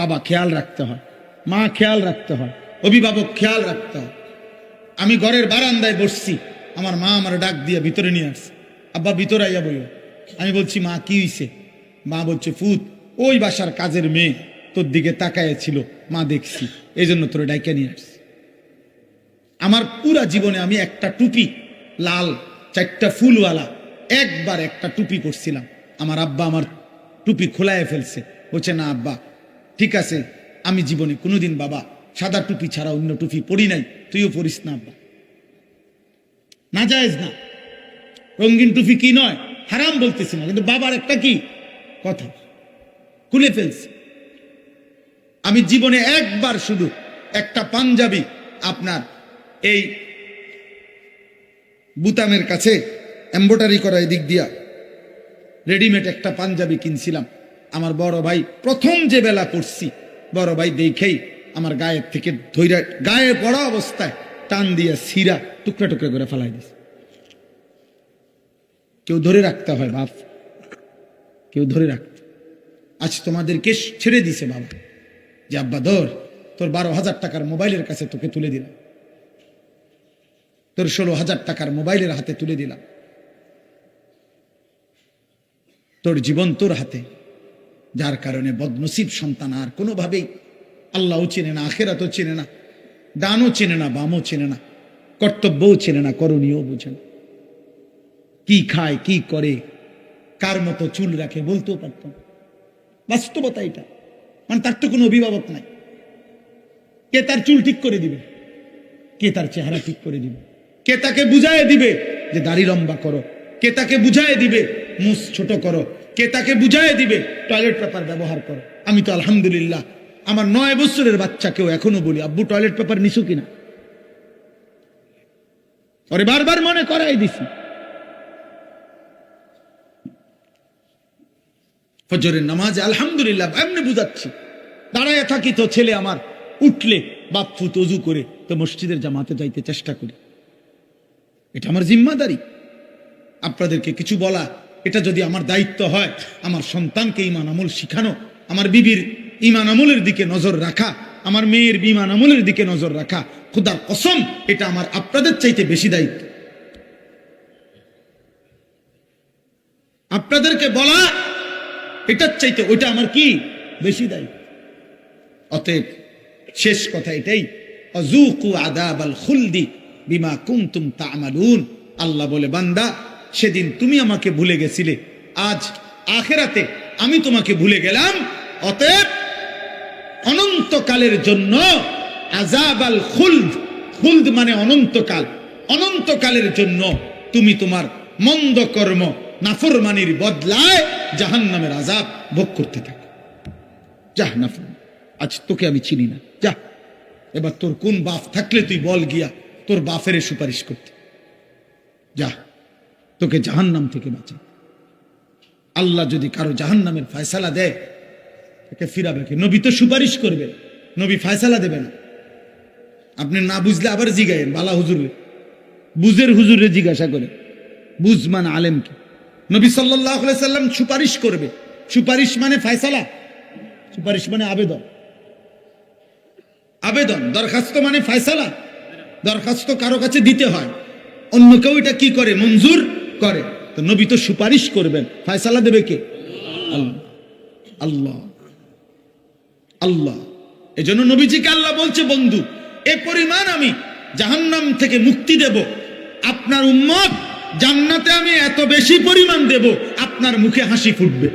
বাবা খেয়াল রাখতে হয়, মা খেয়াল রাখতে হয়, অভিভাবক খেয়াল রাখতে হয়। আমি ঘরের বারান্দায় বসছি, আমার মা আমার ডাক দিয়ে ভিতরে নিয়ে আসছে। আব্বা ভিতরে আইয়া বলল, আমি বলছি, মা, কি হইছে? মা বলছে, ফুত, ওই বাসার কাজের মেয়ে তোর দিকে তাকায় ছিল মা দেখছি এই জন্য তোর ডাইকে নিয়ে আসছি। আমার পুরা জীবনে আমি একটা টুপি, লাল, চারটা ফুলওয়ালা, একবার একটা টুপি পরছিলাম। আমার আব্বা আমার টুপি খোলায় ফেলছে। বলছে, না, আব্বা ঠিক আছে, আমি জীবনে কোনোদিন বাবা, সাদা টুপি ছাড়া অন্য টুপি পরি নাই, তুইও পরিস না আব্বা। না যায়জ না। রঙিন টুপি কি নয়? হারাম বলতেছি না, কিন্তু বাবার একটা কি? কথা। খুলে ফেলছে। আমি জীবনে একবার শুধু একটা পাঞ্জাবি আপনার এই বুতামের কাছে এম্বোটারি করা এদিক দিয়া রেডিমেড একটা পাঞ্জাবি কিনছিলাম। আমার বড় ভাই, প্রথম যে বেলা পড়ছি বড় ভাই দেখেই আমার গায়ের থেকে ধৈর্য গায়ে পড়া অবস্থায় টান দিয়ে সিরা টুকরা টুকরা করে ফেলাই দিস কেউ ধরে রাখতে হয় বাপ, কেউ ধরে রাখতে। আজ তোমাদেরকে ছেড়ে দিছে বাবা। যে আব্বা ধর, তোর বারো হাজার টাকার মোবাইলের কাছে তোকে তুলে দিলাম। তোর ষোলো হাজার টাকার মোবাইলের হাতে তুলে দিলাম। তোর জীবন তোর হাতে। যার কারণে বদনসিব সন্তান আর কোনোভাবেই আল্লাহও চেনে না, আখেরাতও চেনে না ডানও চেনে না, বামও চেনে না, কর্তব্যও চেনে না করণীয় বুঝে না। কি খায়, কি করে, কার মতো চুল রাখে বলতেও পারতাম বাস্তবতা এটা। মানে তার তো কোনো অভিভাবক নাই। কে তার চুল ঠিক করে দিবে? কে তার চেহারা ঠিক করে দিবে? কে তাকে বুঝায় দিবে যে দাড়ি লম্বা করো? কে তাকে বুঝায় দিবে মুস ছোট করো? কে তাকে বুঝায় দিবে? টয়লেট পেপার ব্যবহার করো। আমি তো আলহামদুলিল্লাহ, আমার নয় বছরের বাচ্চাকেও এখনও বলি, আব্বু টয়লেট পেপার নিছো কিনা? ওরে বারবার মনে করাই দিছি। ফজরের নামাজে আলহামদুলিল্লাহ, এমনি বুঝাচ্ছি। দাঁড়ায় থাকি তো ছেলে আমার, উঠলে বাপ্পু তজু করে তো মসজিদের জামাতে যাইতে চেষ্টা করি। এটা আমার জিম্মাদারি। আপনাদেরকে কিছু বলা এটা যদি আমার দায়িত্ব হয়, আমার সন্তানকে ইমান আমল শিখানো, আমার বিবির ইমান আমলের দিকে নজর রাখা, আমার মেয়ের বিমান আমলের দিকে নজর রাখা, খুদার কসম, এটা আমার আপনাদের চাইতে বেশি দায়িত্ব। আপনাদেরকে বলা, এটার চাইতে ওইটা আমার কি? বেশি দায়িত্ব। অতএব শেষ কথা এটাই অজুকু আদাব আল খুলদি বিমা কুমতুম তামালুন। আল্লাহ বলে, বান্দা সেদিন তুমি আমাকে ভুলে গেছিলে। আজ আখেরাতে আমি তোমাকে ভুলে গেলাম। অতএব অনন্তকালের জন্য আজাব আল খুলদ খুলদ মানে অনন্তকাল। অনন্তকালের জন্য তুমি তোমার মন্দ কর্ম নাফরমানির বদলায় জাহান্নামের আজাব ভোগ করতে থাকো। যাহ নাফর আজ তোকে আমি চিনি না। যা এবার তোর কোন বাপ থাকলে তুই বল গিয়া তোর বাপের সুপারিশ করতে। যা তোকে জাহান্নাম থেকে বাঁচা আল্লাহ যদি কারও জাহান্নামের ফয়সালা দেয়, তাকে ফিরাবে কে? নবী তো সুপারিশ করবে। নবী ফয়সালা দেবে না। আপনি না বুঝলে আবার জিগায়েন বালা হুজুর বুঝের হুজুরে জিজ্ঞাসা করে বুঝমান আলেমকে নবী সাল্লাহ সাল্লাম সুপারিশ করবে। সুপারিশ মানে ফয়সালা, সুপারিশ মানে আবেদন। আবেদন, দরখাস্ত মানে ফয়সালা। দরখাস্ত কারও কাছে দিতে হয়। অন্য কেউ এটা কি করে? মঞ্জুর? করে, তো নবী তো সুপারিশ করবেন। ফয়সালা দেবে কে? আল্লাহ। আল্লাহ। এজন্য নবীজিকে আল্লাহ বলছে, বন্ধু, এ পরিমাণ আমি জাহান্নাম থেকে মুক্তি দেব। আপনার উম্মত জান্নাতে আমি এত বেশি পরিমাণ দেব, আপনার মুখে হাসি ফুটবে।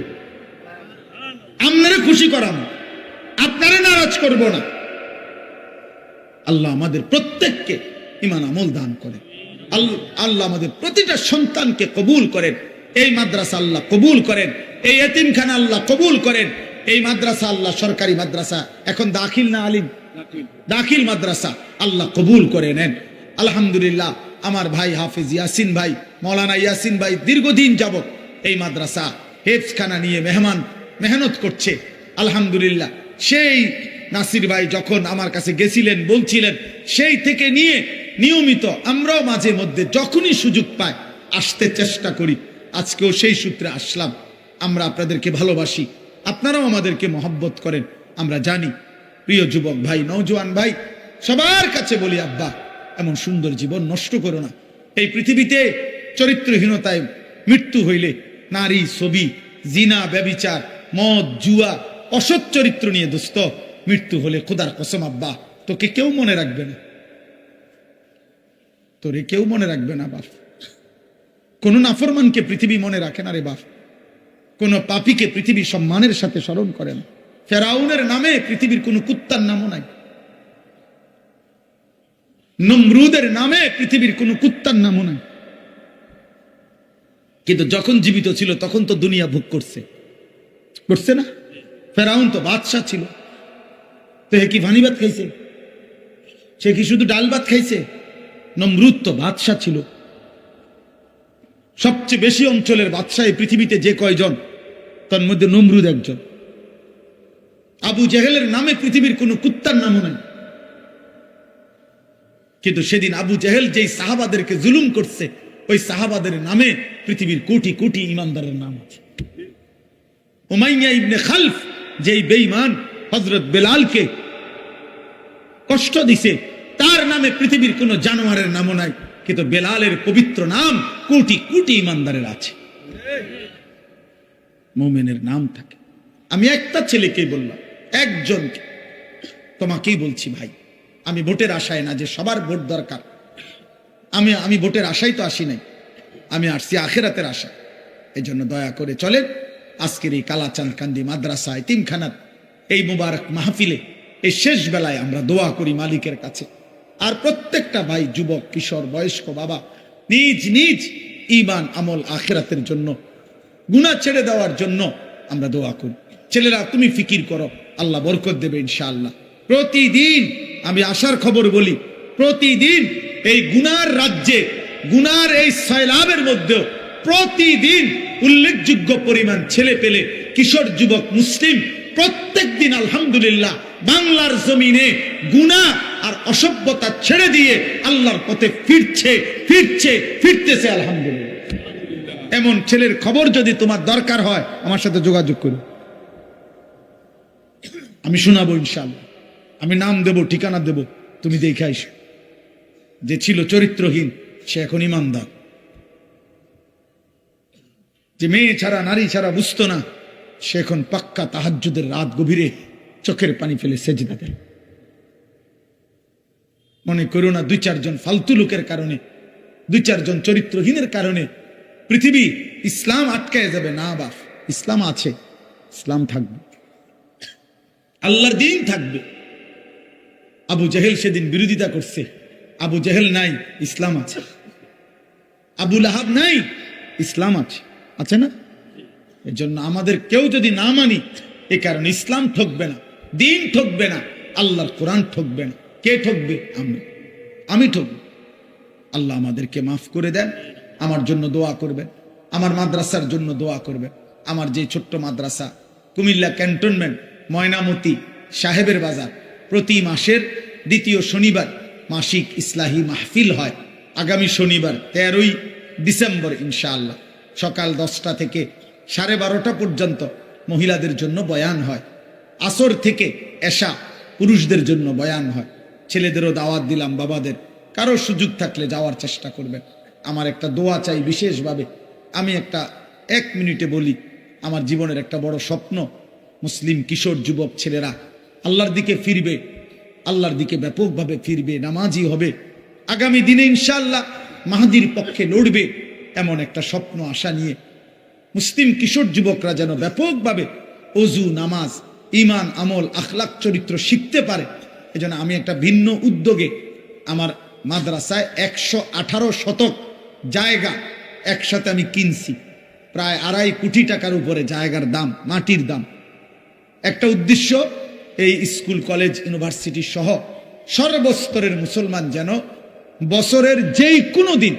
আপনারে খুশি করাবো আপনারে নারাজ করব না। আল্লাহ আমাদের প্রত্যেককে ইমান আমল দান করেন। আল্লাহ আমাদের প্রতিটা সন্তানকে কবুল করেন। এই মাদ্রাসা আল্লাহ কবুল করেন। এই এতিমখানা আল্লাহ কবুল করেন। এই মাদ্রাসা আল্লাহ সরকারি মাদ্রাসা। এখন দাখিল না আলিম? দাখিল মাদ্রাসা আল্লাহ কবুল করে নেন। আলহামদুলিল্লাহ, আমার ভাই হাফিজ ইয়াসিন ভাই, মৌলানা ইয়াসিন ভাই দীর্ঘদিন যাবত এই মাদ্রাসা হেফখানা নিয়ে মেহমান, মেহনত করছে। আলহামদুলিল্লাহ, সেই নাসির ভাই যখন আমার কাছে গেছিলেন, বলছিলেন, সেই থেকে নিয়ে নিয়মিত আমরাও মাঝে মধ্যে যখনই সুযোগ পাই আসতে চেষ্টা করি। আজকেও সেই সূত্রে আসলাম। আমরা আপনাদেরকে ভালোবাসি। আপনারাও আমাদেরকে মহব্বত করেন। আমরা জানি, প্রিয় যুবক ভাই নৌজওয়ান ভাই, সবার কাছে বলি, আব্বা, এমন সুন্দর জীবন নষ্ট করো না। এই পৃথিবীতে চরিত্রহীনতায় মৃত্যু হইলে নারী, ছবি, জিনা, ব্যবিচার, মদ, জুয়া, অসৎ চরিত্র নিয়ে দুস্থ। মৃত্যু হলে খোদার কসম, আব্বা, তোকে কেউ মনে রাখবে না। তোরে কেউ মনে রাখবে না বাপ। কোন নাফরমানকে পৃথিবী মনে রাখে না রে বাপ। কোন পাপীকে পৃথিবী সম্মানের সাথে স্মরণ করে না। ফেরাউনের নামে পৃথিবীর কোন কুত্তার নামও নাই। নমরুদের নামে পৃথিবীর কোন কুত্তার নামও নাই। কিন্তু যখন জীবিত ছিল, তখন তো দুনিয়া ভোগ করছে। করছে না? ফেরাউন তো বাদশাহ ছিল। তো হে কি ভানি ভাত খাইছে? সে কি শুধু ডাল ভাত খাইছে? নমরুদ তো বাদশাহ ছিল। সবচেয়ে বেশি অঞ্চলের বাদশাহ এই পৃথিবীতে যে কয়জন, তার মধ্যে নমরুদ একজন। আবু জেহেলের নামে পৃথিবীর কোনো কুত্তার নামও নাই। কিন্তু সেদিন আবু জেহেল যেই সাহাবাদেরকে জুলুম করছে, ওই সাহাবাদের নামে পৃথিবীর কোটি কোটি ইমানদারের নাম আছে। উমাইয়া ইবনে খালফ যেই বেঈমান হজরত বেলালকে কষ্ট দিছে তার নামে পৃথিবীর কোনো জানোয়ারের নামও নাই, কিন্তু বেলালের পবিত্র নাম কোটি কোটি ইমানদারের আছে। মোমেনের নাম থাকে। আমি একটা ছেলেকেই বললাম, একজনকে। তোমাকেই বলছি ভাই, আমি ভোটের আশায় না যে সবার ভোট দরকার। আমি আমি ভোটের আশাই তো আসি নাই, আমি আসছি আখেরাতের আশা এই জন্য দয়া করে চলেন, আজকের এই কালাচাঁদ কান্দি মাদ্রাসা তিনখানার এই মুবারক মাহফিলে এই শেষ বেলায় আমরা দোয়া করি মালিকের কাছে। আর প্রত্যেকটা ভাই, যুবক, কিশোর, বয়স্ক, বাবা, নিজ নিজ ইমান আমল আখেরাতের জন্য গুণা ছেড়ে দেওয়ার জন্য আমরা দোয়া করি। ছেলেরা, তুমি ফিকির করো, আল্লাহ বরকত দেবে ইনশাআল্লাহ। প্রতিদিন, আমি আসার খবর বলি, প্রতিদিন এই গুনার রাজ্যে, গুনার এই সয়লাভের মধ্যেও প্রতিদিন উল্লেখযোগ্য পরিমাণ ছেলে পেলে, কিশোর, যুবক, মুসলিম প্রত্যেক দিন আলহামদুলিল্লাহ বাংলার জমিনে গুনাহ আর অসভ্যতা ছেড়ে দিয়ে আল্লাহর পথে ফিরছে ফিরছে, ফিরতেছে আলহামদুলিল্লাহ। এমন ছেলের খবর যদি তোমার দরকার হয়, আমার সাথে যোগাযোগ করো। আমি শোনাবো ইনশাল্লাহ আমি নাম দেব, ঠিকানা দেব, তুমি দেখে আইস যে ছিল চরিত্রহীন, সে এখন ইমানদার। যে মেয়ে ছাড়া, নারী ছাড়া বুঝতো না সে এখন পাক্কা তাহাজ্জুদের রাত গভীরে চোখের পানি ফেলে সেজদা দেয় মনে করো না দুই চারজন ফালতু লোকের কারণে, দুই চারজন চরিত্রহীনের কারণে পৃথিবী ইসলাম আটকায় যাবে। না বাপ, ইসলাম আছে, ইসলাম থাকবে। আল্লাহর দিন থাকবে। আবু জাহেল সেদিন বিরোধিতা করছে। আবু জাহেল নাই, ইসলাম আছে। আবু লাহাব নাই, ইসলাম আছে। আছে না? এর জন্য আমাদের কেউ যদি না মানি, এ কারণে ইসলাম ঠকবে না, দিন ঠকবে না, আল্লাহর কোরআন ঠকবে না। কে ঠকবে? আমি। আমি ঠকব। আল্লাহ আমাদেরকে মাফ করে দেন, আমার জন্য দোয়া করবেন, আমার মাদ্রাসার জন্য দোয়া করবেন, আমার যে ছোট্ট মাদ্রাসা, কুমিল্লা ক্যান্টনমেন্ট, ময়নামতি, সাহেবের বাজার, প্রতি মাসের দ্বিতীয় শনিবার মাসিক ইসলাহি মাহফিল হয়। আগামী শনিবার তেরোই ডিসেম্বর, ইনশাআল্লাহ। সকাল দশটা থেকে সাড়ে বারোটা পর্যন্ত মহিলাদের জন্য বয়ান হয়। আসর থেকে এশা পুরুষদের জন্য বয়ান হয়। ছেলেদেরও দাওয়াত দিলাম বাবাদের। কারও সুযোগ থাকলে যাওয়ার চেষ্টা করবেন। আমার একটা দোয়া চাই বিশেষভাবে। আমি একটা এক মিনিটে বলি, আমার জীবনের একটা বড় স্বপ্ন, মুসলিম কিশোর যুবক ছেলেরা, আল্লাহর দিকে ফিরবে, আল্লাহর দিকে ব্যাপকভাবে ফিরবে, নামাজি হবে। আগামী দিনে ইনশাল্লাহ মাহাদির পক্ষে লড়বে, এমন একটা স্বপ্ন আশা নিয়ে মুসলিম কিশোর যুবকরা যেন ব্যাপকভাবে অজু, নামাজ ইমান আমল আখলাক চরিত্র শিখতে পারে। এজন্য আমি একটা ভিন্ন উদ্যোগে আমার মাদ্রাসায় একশো আঠারো শতক জায়গা একসাথে আমি কিনছি। প্রায় আড়াই কোটি টাকার উপরে জায়গার দাম, মাটির দাম। একটা উদ্দেশ্য, এই স্কুল, কলেজ, ইউনিভার্সিটি সহ সর্বস্তরের মুসলমান যেন বছরের যেই কোনো দিন,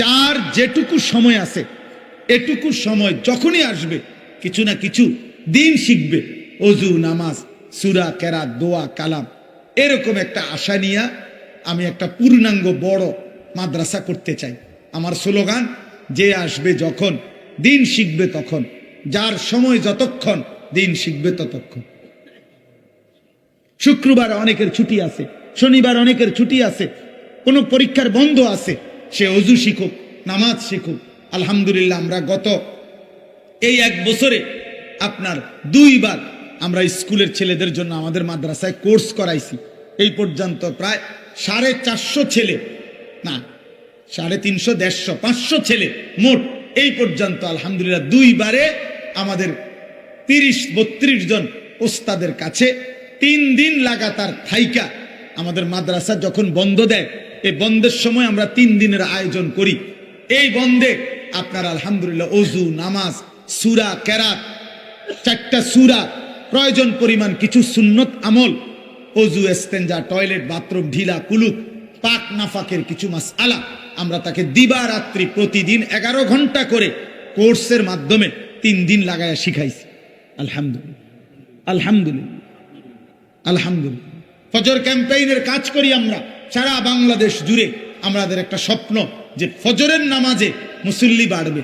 যার যেটুকু সময় আছে এটুকু সময় যখনই আসবে, কিছু না কিছু দিন শিখবে। অজু, নামাজ, সুরা কেরা দোয়া, কালাম, এরকম একটা আশা নিয়ে আমি একটা পূর্ণাঙ্গ বড় মাদ্রাসা করতে চাই। আমার স্লোগান, যে আসবে যখন, দিন শিখবে তখন, যার সময় যতক্ষণ, দিন শিখবে ততক্ষণ। শুক্রবার অনেকের ছুটি আছে, শনিবার অনেকের ছুটি আছে, কোনো পরীক্ষার বন্ধ আছে, সে অজু শিখুক, নামাজ শিখুক আলহামদুলিল্লাহ, আমরা গত এই এক বছরে আপনার দুইবার আমরা স্কুলের ছেলেদের জন্য আমাদের মাদ্রাসায় কোর্স করাইছি। এই পর্যন্ত প্রায় সাড়ে চারশো ছেলে, না, সাড়ে তিনশো, দেড়শো, পাঁচশো ছেলে মোট এই পর্যন্ত আলহামদুলিল্লাহ দুইবারে আমাদের তিরিশ, বত্রিশ জন ওস্তাদের কাছে তিন দিন লাগাতার থাইকা আমাদের মাদ্রাসা যখন বন্ধ দেয়, এই বন্ধের সময় আমরা তিন দিনের আয়োজন করি। এই বন্ধে আপনার আলহামদুলিল্লাহ অজু নামাজ, সুরা, কেরাত, চারটা সুরা, প্রয়োজন পরিমাণ কিছু সুন্নত আমল অজু এস্তেঞ্জা টয়লেট, বাথরুম, ঢিলা কুলুক পাক নাফাকের কিছু মাস আলা আমরা তাকে দিবা রাত্রি প্রতিদিন এগারো ঘণ্টা করে কোর্সের মাধ্যমে তিন দিন লাগায়া শিখাইছি। আলহামদুলিল্লাহ। আলহামদুলিল্লাহ। আলহামদুলিল্লাহ। ফজর ক্যাম্পেইনের কাজ করি আমরা, সারা বাংলাদেশ জুড়ে। আমাদের একটা স্বপ্ন যে ফজরের নামাজে মুসল্লি বাড়বে।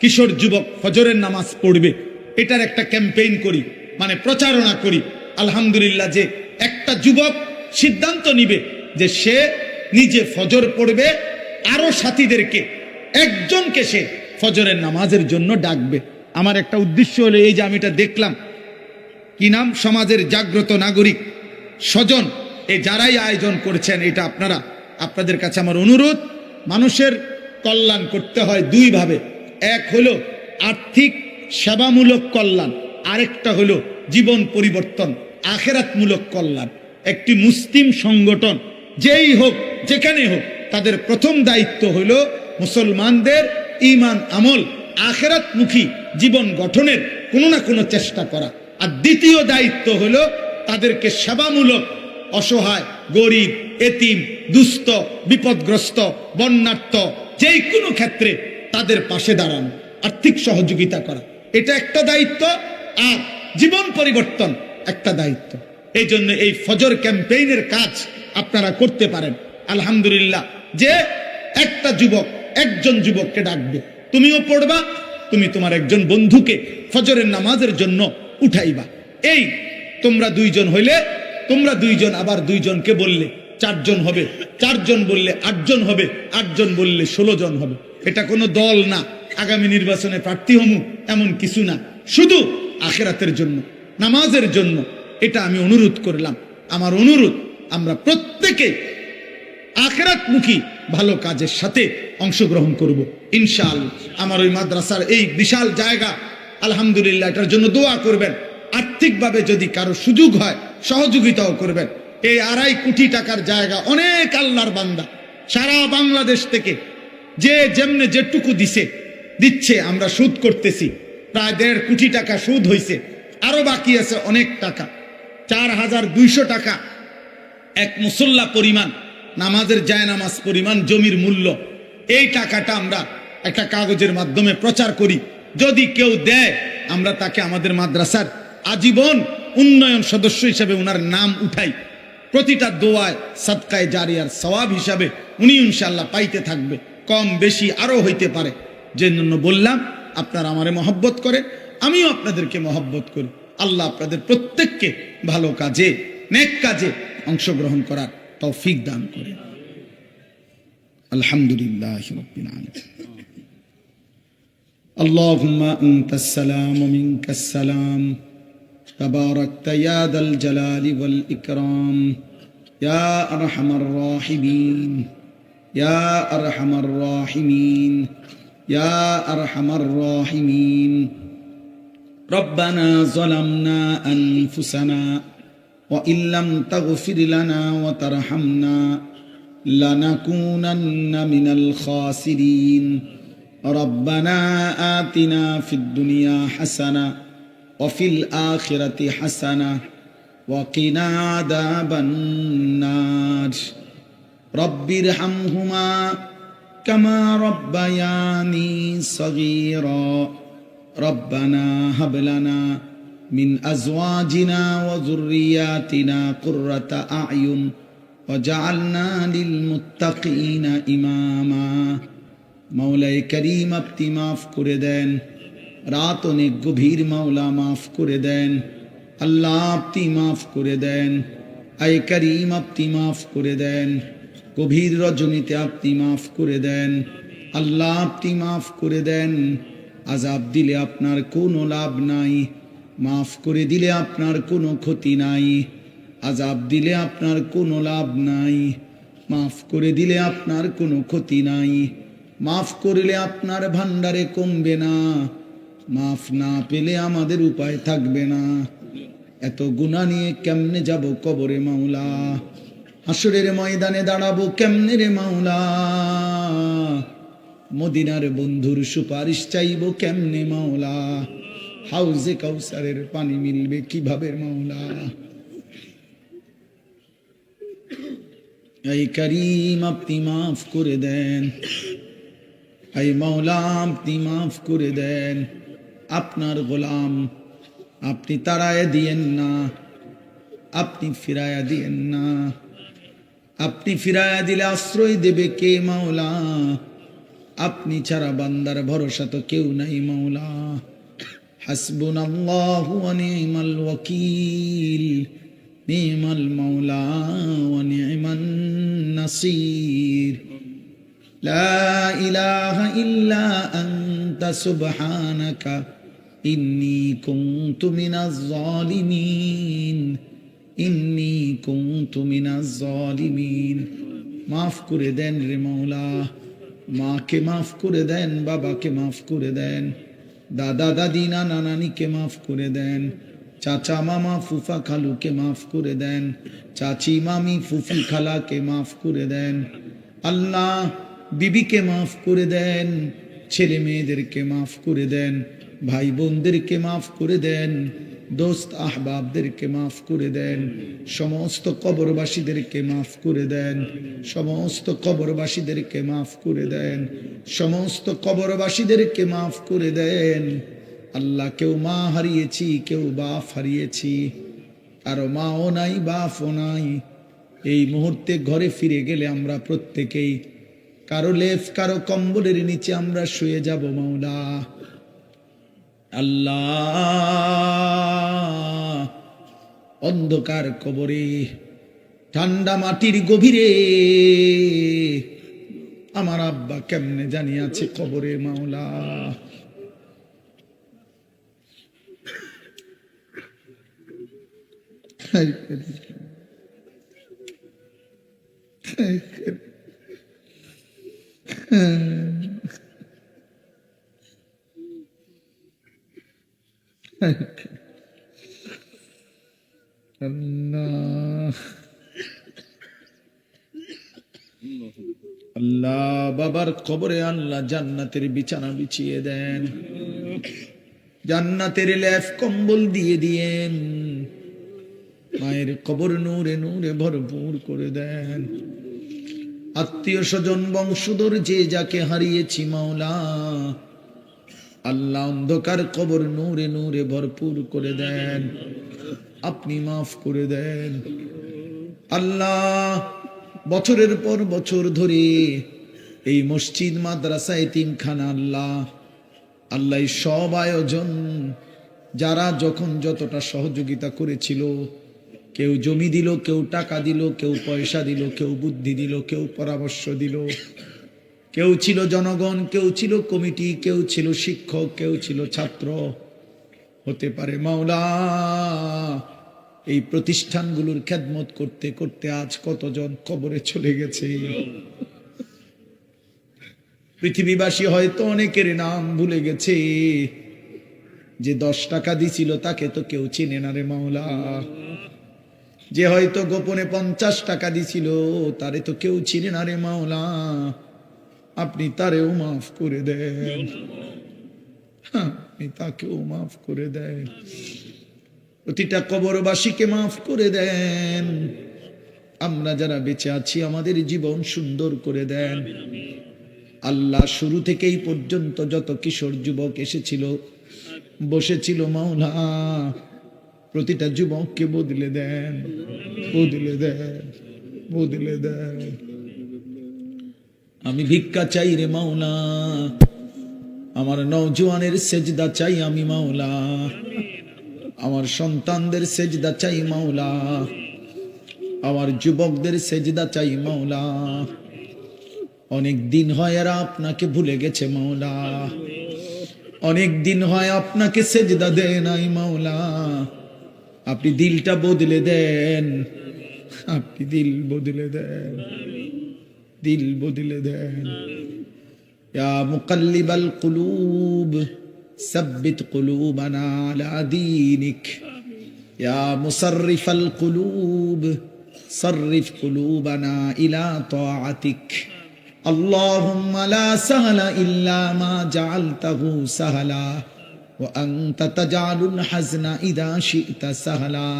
কিশোর যুবক ফজরের নামাজ পড়বে। এটার একটা ক্যাম্পেইন করি মানে প্রচারণা করি। আলহামদুলিল্লাহ যে একটা যুবক সিদ্ধান্ত নিবে যে সে নিজে ফজর পড়বে, আরও সাথীদেরকে, একজনকে সে ফজরের নামাজের জন্য ডাকবে। আমার একটা উদ্দেশ্য হলো এই যে আমি এটা দেখলাম। কি নাম? সমাজের জাগ্রত নাগরিক, স্বজন, এ যারাই আয়োজন করছেন, এটা আপনারা, আপনাদের কাছে আমার অনুরোধ। মানুষের কল্যাণ করতে হয় দুইভাবে। এক হলো আর্থিক সেবামূলক কল্যাণ, আরেকটা হলো জীবন পরিবর্তন, আখেরাতমূলক কল্যাণ। একটি মুসলিম সংগঠন, যেই হোক, যেখানে হোক, তাদের প্রথম দায়িত্ব হলো মুসলমানদের ইমান আমল, আখেরাতমুখী জীবন গঠনের কোনো না কোনো চেষ্টা করা। আর দ্বিতীয় দায়িত্ব হলো তাদেরকে সেবামূলক, অসহায়, গরিব, এতিম, দুস্থ, বিপদগ্রস্ত, বন্যার্থ যেই কোনো ক্ষেত্রে তাদের পাশে দাঁড়ানো, আর্থিক সহযোগিতা করা। এটা একটা দায়িত্ব, আর জীবন পরিবর্তন একটা দায়িত্ব। এই জন্য এই ফজর ক্যাম্পেইনের কাজ আপনারা করতে পারেন। আলহামদুলিল্লাহ, যে একটা যুবক, একজন যুবককে ডাকবে, তুমিও পড়বা, তুমি তোমার একজন বন্ধুকে ফজরের নামাজের জন্য উঠাইবা। এই তোমরা দুইজন হইলে, তোমরা দুইজন, আবার দুইজনকে বললে চারজন হবে। চারজন বললে আটজন হবে, আটজন বললে ষোলো জন হবে। এটা কোনো দল না। আগামী নির্বাচনে প্রার্থী হমু, এমন কিছু না। শুধু আখেরাতের জন্য, নামাজের জন্য। এটা আমি অনুরোধ করলাম। আমার অনুরোধ, আমরা প্রত্যেকে আখেরাতমুখী ভালো কাজের সাথে অংশগ্রহণ করব। ইনশাল আমার ওই মাদ্রাসার এই বিশাল জায়গা, আলহামদুলিল্লাহ, এটার জন্য দোয়া করবেন। আর্থিকভাবে যদি কারও সুযোগ হয়, সহযোগিতাও করবেন। এই আড়াই কোটি টাকার জায়গা, অনেক আল্লাহর বান্দা। সারা বাংলাদেশ থেকে যে যেমনে যেটুকু দিছে, দিচ্ছে, আমরা সুদ করতেছি। প্রায় দেড় কোটি টাকা সুদ হইছে। আরও বাকি আছে অনেক টাকা। চার হাজার দুইশো টাকা এক মুসল্লা পরিমাণ, নামাজের জায়নামাজ পরিমাণ, জমির মূল্য। এই টাকাটা আমরা একটা কাগজের মাধ্যমে প্রচার করি। যদি কেউ দেয়, আমরা তাকে আমাদের মাদ্রাসার আজীবন উন্নয়ন সদস্য হিসেবে ওনার নাম উঠাই। প্রতিটা দোয়ায় সৎকায় জারিয়ার সওয়াব হিসাবে উনি ইনশাল্লাহ পাইতে থাকবে কম বেশি আরও হইতে পারে যে জন্য বললাম আপনারা আমারে মহব্বত করেন আমিও আপনাদেরকে মহব্বত করি আল্লাহ আপনাদের প্রত্যেককে ভালো কাজে নেক কাজে অংশগ্রহণ করার তৌফিক দান করে আলহামদুলিল্লাহ রব্বিল আলামিন اللهم أنت السلام ومنك السلام تباركت يا ذا الجلال والإكرام يا أرحم الراحمين يا أرحم الراحمين يا أرحم الراحمين. ربنا ظلمنا أنفسنا وإن لم تغفر لنا وترحمنا لنكونن من الخاسرين. ربنا آتنا في الدنيا حسنة وفي الآخرة حسنة وقنا عذاب النار رب ارحمهما كما ربياني صغيرا ربنا هب لنا من أزواجنا وذرياتنا قرة أعين وجعلنا للمتقين إماما মাওলাই করিম আপনি মাফ করে দেন রাত অনেক গভীর মাওলা মাফ করে দেন। আল্লাহ আপনি মাফ করে দেন। আয় করিম আপনি মাফ করে দেন। গভীর রজনীতে আপনি মাফ করে দেন। আল্লাহ আপনি মাফ করে দেন। আজাব দিলে আপনার কোনো লাভ নাই। মাফ করে দিলে আপনার কোনো ক্ষতি নাই। আজাব দিলে আপনার কোনো লাভ নাই। মাফ করে দিলে আপনার কোনো ক্ষতি নাই। মাফ করলে আপনার ভান্ডারে কমবে না। মাফ না পেলে আমাদের উপায় থাকবে না। এত গুণা নিয়ে কেমনে যাব কবরে মাওলা? হাসরের ময়দানে দাঁড়াবো কেমনে রে মাওলা? মদিনার বন্ধুর সুপারিশ চাইব কেমনে মাওলা? হাউজে কাউসারের পানি মিলবে কীভাবে মাওলা? এই করিম, আপনি মাফ করে দেন। এই মাওলা, আপনি মাফ করে দেন। আপনার গোলাম। আপনি তারায় দিয়েন না। আপনি ফিরায়া দিয়েন না। আপনি ফিরায়া দিলে আশ্রয় দেবে কে মাওলা? আপনি ছাড়া বান্দার ভরসা তো কেউ নাই মাওলা। হাসবুনাল্লাহু ওয়া নি'মাল ওয়াকিল। নি'মাল মাওলা ওয়া নি'মান নাসির। লা ইলাহা ইল্লা আনতা সুবহানাকা। ইন্নি কুন্তু মিনাজ জালিমিন, ইন্নি কুন্তু মিনাজ জালিমিন। মাফ করে দেন রে মাওলা, মাকে মাফ করে দেন, বাবাকে মাফ করে দেন, দাদা দাদি নানা নানিকে মাফ করে দেন, চাচা মামা ফুফা খালুকে মাফ করে দেন, চাচি মামি ফুফি খালাকে মাফ করে দেন, আল্লাহ বিবিকে মাফ করে দেন, ছেলে মেয়েদেরকে মাফ করে দেন ভাই বোনদেরকে মাফ করে দেন, দোস্ত আহবাবদেরকে মাফ করে দেন, সমস্ত কবরবাসীদেরকে মাফ করে দেন, সমস্ত কবরবাসীদেরকে মাফ করে দেন, সমস্ত কবরবাসীদেরকে মাফ করে দেন। আল্লাহ কেউ মা হারিয়েছি, কেউ বাপ হারিয়েছি, কারও মাও নাই, বাপও নাই। এই মুহূর্তে ঘরে ফিরে গেলে আমরা প্রত্যেকেই, কারও লেফ কারও কম্বলের নিচে আমরা শুয়ে যাব মাওলা। আল্লাহ অন্ধকার কবরে ঠান্ডা মাটির গভীরে। আমার আব্বা কেমনে জানি আছে কবরে মাওলা। আল্লাহ আল্লাহ বাবার কবরে আল্লাহ জান্নাতের বিছানা বিছিয়ে দেন। জান্নাতের লেফ কম্বল দিয়ে দিয়েন। মায়ের কবর নূরে নূরে ভরপুর করে দেন। আত্মীয় স্বজন, বংশধর, যে যাকে হারিয়েছি মাওলা, আল্লাহ অন্ধকার কবর নূরে নূরে ভরপুর করে দেন। আপনি মাফ করে দেন। আল্লাহ বছরের পর বছর ধরে এই মসজিদ মাদ্রাসা তিনখানা আল্লাহ। আল্লাহ সব আয়োজন, যারা যখন যতটা সহযোগিতা করেছিল, কেউ জমি দিল, কেউ টাকা দিল, কেউ পয়সা দিল, কেউ বুদ্ধি দিল, কেউ পরামর্শ দিল। কেউ ছিল জনগণ, কেউ ছিল কমিটি, কেউ ছিল শিক্ষক, কেউ ছিল ছাত্র। হতে পারে মাওলা, এই প্রতিষ্ঠানগুলোর খেদমত করতে করতে আজ কতজন কবরে চলে গেছে। পৃথিবীবাসী হয়তো অনেকের নাম ভুলে গেছে। যে দশ টাকা দিছিল তাকে তো কেউ চিনে না রে মাওলা। যে হয়তো গোপনে পঞ্চাশ টাকা দিছিল তারে তো কেউ চিনে না রে মাওলা। আপনি তারেও মাফ করে দেন। হ্যাঁ, আপনি তাকেও মাফ করে দেন। প্রতিটা কবরবাসীকে মাফ করে দেন। আমরা যারা বেঁচে আছি আমাদের জীবন সুন্দর করে দেন। আল্লাহ শুরু থেকেই পর্যন্ত যত কিশোর যুবক এসেছিল, বসেছিল মাওলা, প্রতিটা যুবককে বদলে দেন বদলে দেন বদলে দেন। আমি ভিক্ষা চাই রে মাওলা, আমার নওজোয়ানের সেজদা চাই আমি মাওলা, আমার সন্তানদের সেজদা চাই মাওলা, আমার যুবকদের সেজদা চাই মাওলা। অনেক দিন হয় আর আপনাকে ভুলে গেছে মাওলা। অনেক দিন হয় আপনাকে সেজদা দেয় নাই মাওলা। আপনি দিলটা বদলে দেন। আপনি দিল বদলে দেন। দিল বদলে দেন। ইয়া মুকাল্লিবাল কুলুব, সাব্বিত কুলুবানা আলা দীনিক। ইয়া মুসাররিফাল কুলুব, সাররিফ কুলুবানা ইলা তাআতিক। اللهم لا سهل إلا ما جعلته سهلا وأنت تجعل الحزن إذا شئت سهلا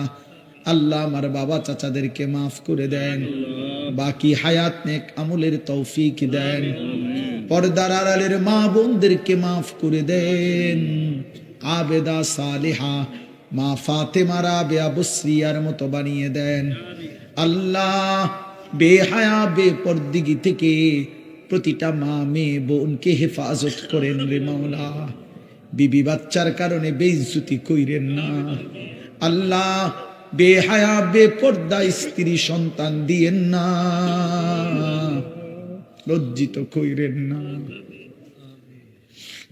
আল্লাহ আমার বাবা চাচাদেরকে মাফ করে দেন বাকি হায়াত নেক আমলের তৌফিক দেন পর্দার আড়ালের মা বোনদেরকে মাফ করে দেন আবেদা সালেহা মা ফাতেমা রাবেয়া বসরিয়ার মতো বানিয়ে দেন আল্লাহ বেহায়া, বেপরদিগি থেকে প্রতিটা মা, মেয়ে, বোনকে হেফাজত করেন রে মাওলা। বিবি বাচ্চার কারণে বেইজ্জতি কইরেন না। আল্লাহ বেহায়া, বেপর্দা স্ত্রী সন্তান দিয়েন না। লজ্জিত কইরেন না।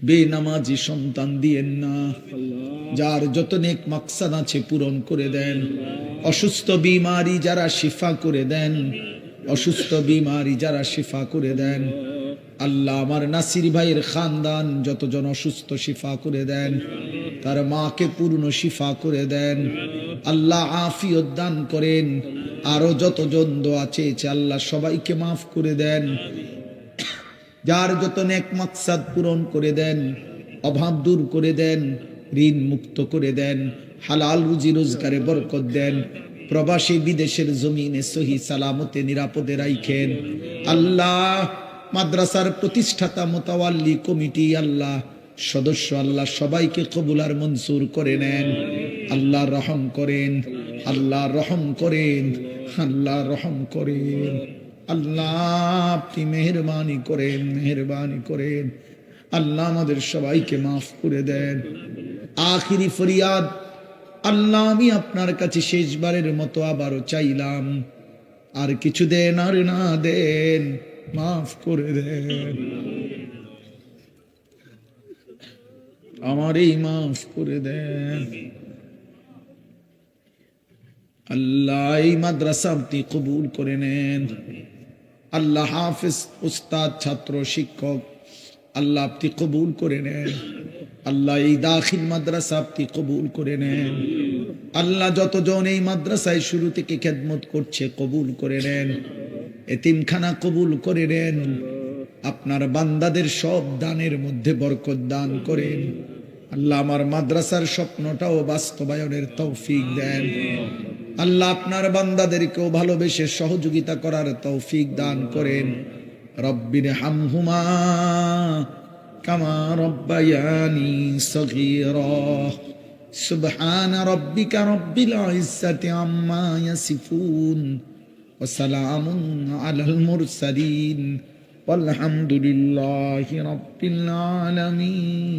বেনামাজি সন্তান দিয়েন না। যার যত নেক মাকসাদ আছে পূরণ করে দেন। অসুস্থ বিমারি যারা শিফা করে দেন, অসুস্থ বিমারি যারা শিফা করে দেন। আল্লাহ আমার নাসির ভাইয়ের খানদান যতজন অসুস্থ শিফা করে দেন, তার মাকে পূর্ণ শিফা করে দেন। আল্লাহ আফিয়ত দান করেন। আরও যতজন দোয়া চেয়েছে, আল্লাহ সবাইকে মাফ করে দেন। যার যত নেক মাকসাদ পূরণ করে দেন, অভাব দূর করে দেন, ঋণ মুক্ত করে দেন, হালাল রুজি রোজগারে বরকত দেন, প্রবাসী বিদেশের জমিনে সহি সালামতে নিরাপদে রাইখেন। আল্লাহ, মাদ্রাসার প্রতিষ্ঠাতা মোতাওয়াল্লি কমিটি আল্লাহ, সদস্য আল্লাহ সবাইকে কবুল আর মঞ্জুর করে নেন। আল্লাহ রহম করেন, আল্লাহ রহম করেন, আল্লাহ রহম করেন। আল্লাহ, আপনি মেহরবানি করেন মেহরবানি করেন। আল্লাহ আমাদের সবাইকে মাফ করে দেন। আখিরি ফরিয়াদ, আল্লাহ আমি আপনার কাছে শেষবারের মতো আবারও চাইলাম। আর কিছু দেন আর না দেন, মাফ করে দেন। আমার এই মাফ করে দেন। আল্লাহ এই মাদ্রাসা আপনি কবুল করে নেন। আল্লাহ হাফিজ, উস্তাদ, ছাত্র, শিক্ষক, আল্লাহ আপনি কবুল করে নেন। আল্লাহ এই দাখিল মাদ্রাসা আপনি কবুল করে নেন। আল্লাহ যতজন এই মাদ্রাসায় শুরু থেকে খেদমত করছে কবুল করে নেন। এতিমখানা কবুল করে নেন। আপনার বান্দাদের সব দানের মধ্যে বরকত দান করেন। আল্লাহ আমার মাদ্রাসার স্বপ্নটাও বাস্তবায়নের তৌফিক দেন। আল্লাহ আপনার বান্দাদেরকেও ভালোবেসে সহযোগিতা করার তৌফিক দান করেন রব্বির হামহুমা কামা রব্বায়ানি সগীরা সুবহান রব্বিকা রব্বিল ইজ্জাতি আম্মা ইয়াসিফুন وسلام على المرسلين والحمد لله رب العالمين